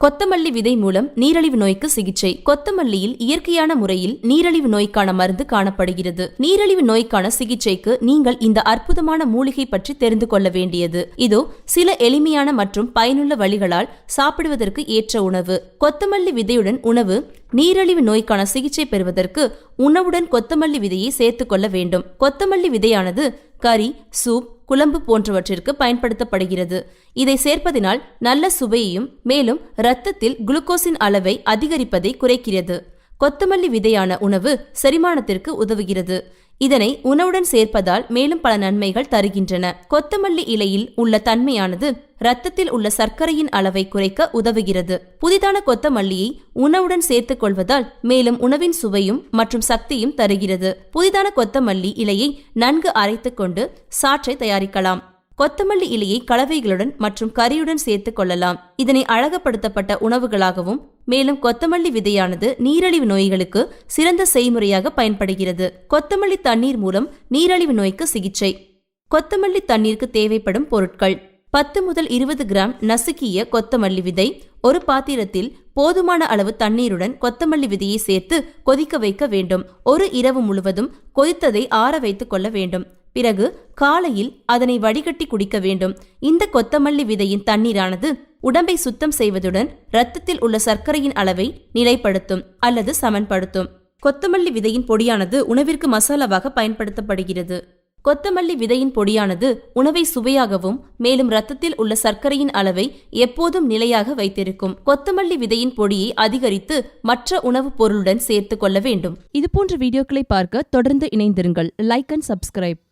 கொத்தமல்லி விதை மூலம் நீரிழிவு நோய்க்கு சிகிச்சை. கொத்தமல்லியில் இயற்கையான முறையில் நீரிழிவு நோய்க்கான மருந்து காணப்படுகிறது. நீரிழிவு நோய்க்கான சிகிச்சைக்கு நீங்கள் இந்த அற்புதமான மூலிகை பற்றி தெரிந்து கொள்ள வேண்டியது. இதோ சில எளிமையான மற்றும் பயனுள்ள வழிகளால் சாப்பிடுவதற்கு ஏற்ற உணவு. கொத்தமல்லி விதையுடன் உணவு நீரிழிவு நோய்க்கான சிகிச்சை பெறுவதற்கு உணவுடன் கொத்தமல்லி விதையை சேர்த்துக் கொள்ள வேண்டும். கொத்தமல்லி விதையானது கறி சூப் குழம்பு போன்றவற்றிற்கு பயன்படுத்தப்படுகிறது. இதை சேர்ப்பதினால் நல்ல சுவையையும் மேலும் இரத்தத்தில் குளுக்கோஸின் அளவை அதிகரிப்பதை குறைக்கிறது. கொத்தமல்லி விதையான உணவு செரிமானத்திற்கு உதவுகிறது. இதனை உணவுடன் சேர்ப்பதால் மேலும் பல நன்மைகள் தருகின்றன. கொத்தமல்லி இலையில் உள்ள தன்மையானது இரத்தத்தில் உள்ள சர்க்கரையின் அளவை குறைக்க உதவுகிறது. புதிதான கொத்தமல்லியை உணவுடன் சேர்த்துக் கொள்வதால் மேலும் உணவின் சுவையும் மற்றும் சக்தியும் தருகிறது. புதிதான கொத்தமல்லி இலையை நன்கு அரைத்துக் கொண்டு சாற்றை தயாரிக்கலாம். கொத்தமல்லி இலையை கலவைகளுடன் மற்றும் கறியுடன் சேர்த்துக் கொள்ளலாம். இதனை அழகப்படுத்தப்பட்ட உணவுகளாகவும் மேலும் கொத்தமல்லி விதையானது நீரழிவு நோய்களுக்கு சிறந்த செய்முறையாக பயன்படுகிறது. கொத்தமல்லி தண்ணீர் மூலம் நீரழிவு நோய்க்கு சிகிச்சை. கொத்தமல்லி தண்ணீருக்கு தேவைப்படும் பொருட்கள். பத்து முதல் இருபது கிராம் நசுக்கிய கொத்தமல்லி விதை ஒரு பாத்திரத்தில் போதுமான அளவு தண்ணீருடன் கொத்தமல்லி விதையை சேர்த்து கொதிக்க வைக்க வேண்டும். ஒரு இரவு முழுவதும் கொதித்ததை ஆற வைத்துக் கொள்ள வேண்டும். பிறகு காலையில் அதனை வடிகட்டி குடிக்க வேண்டும். இந்த கொத்தமல்லி விதையின் தண்ணீரானது உடம்பை சுத்தம் செய்வதுடன் இரத்தத்தில் உள்ள சர்க்கரையின் அளவை நிலைப்படுத்தும் அல்லது சமன்படுத்தும். கொத்தமல்லி விதையின் பொடியானது உணவிற்கு மசாலாவாக பயன்படுத்தப்படுகிறது. கொத்தமல்லி விதையின் பொடியானது உணவை சுவையாகவும் மேலும் இரத்தத்தில் உள்ள சர்க்கரையின் அளவை எப்போதும் நிலையாக வைத்திருக்கும். கொத்தமல்லி விதையின் பொடியை அதிகரித்து மற்ற உணவுப் பொருளுடன் சேர்த்து கொள்ள வேண்டும். இதுபோன்ற வீடியோக்களை பார்க்க தொடர்ந்து இணைந்திருங்கள். Like and subscribe